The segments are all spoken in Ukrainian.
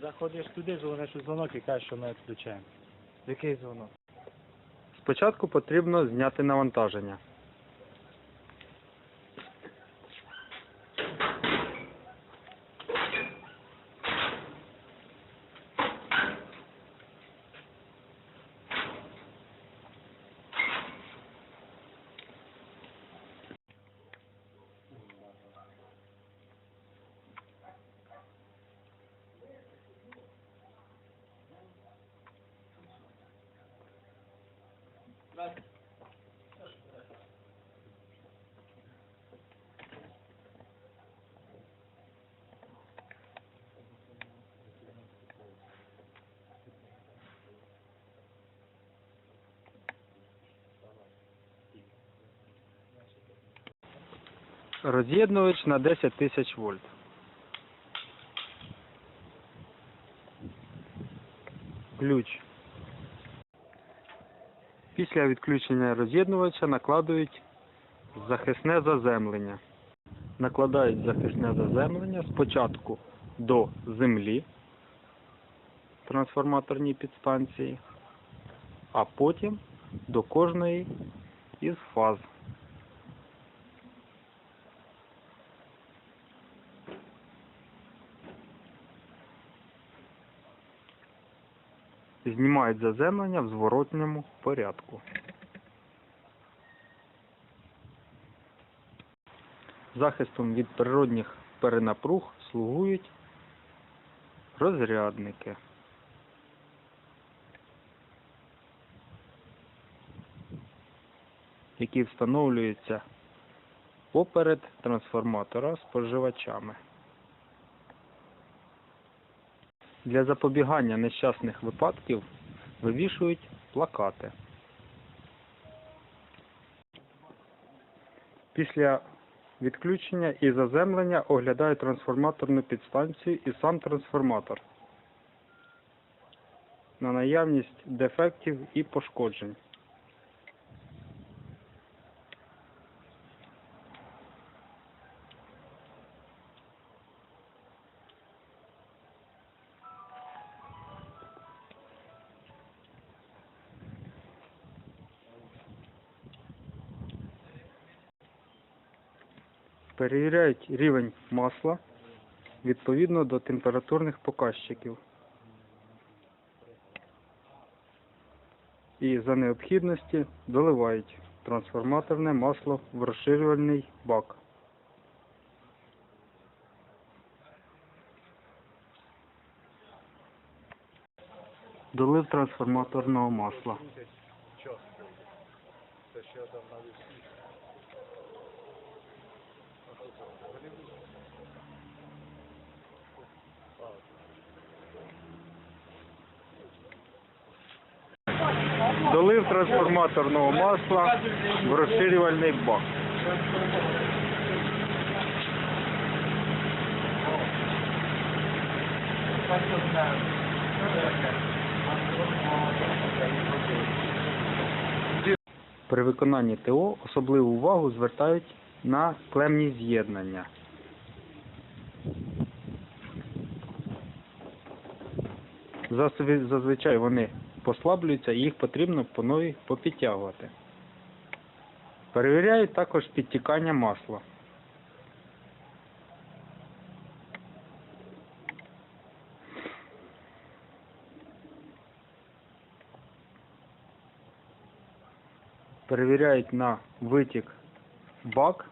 Заходиш туди, дзвониш у дзвонок і кажеш, що ми відключаємо. Який дзвонок? Спочатку потрібно зняти навантаження. Роз'єднувач на 10 тисяч вольт. Ключ. Після відключення роз'єднувача накладують захисне заземлення. Накладають захисне заземлення спочатку до землі трансформаторній підстанції, а потім до кожної із фаз. Знімають заземлення в зворотньому порядку. Захистом від природних перенапруг слугують розрядники. які встановлюються поперед трансформатора споживачами. Для запобігання нещасних випадків вивішують плакати. Після відключення і заземлення оглядають трансформаторну підстанцію і сам трансформатор на наявність дефектів і пошкоджень. Перевіряють рівень масла відповідно до температурних показчиків. І за необхідності доливають трансформаторне масло в розширювальний бак. Долив трансформаторного масла. Долив трансформаторного масла в розширювальний бак. При виконанні ТО особливу увагу звертають на клемні з'єднання. Зазвичай вони послаблюються і їх потрібно по новій попідтягувати. Перевіряють також підтікання масла. Перевіряють на витік бак.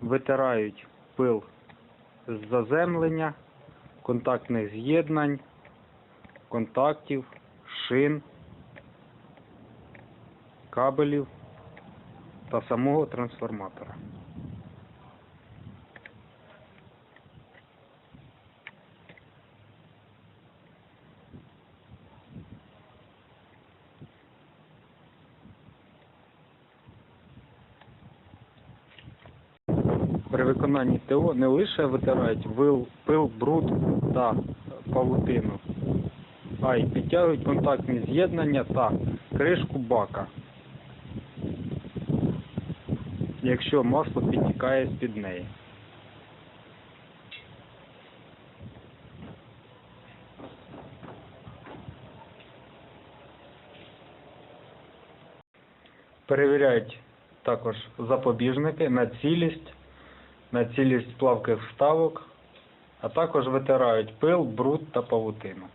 Витирають пил з заземлення, контактних з'єднань, контактів, шин, кабелів та самого трансформатора. При виконанні ТО не лише витирають вил, пил, бруд та павутину, А і підтягують контактні з'єднання та кришку бака, якщо масло підтікає з-під неї. Перевіряють також запобіжники на цілість, на цілість плавких вставок, а також витирають пил, бруд та павутину.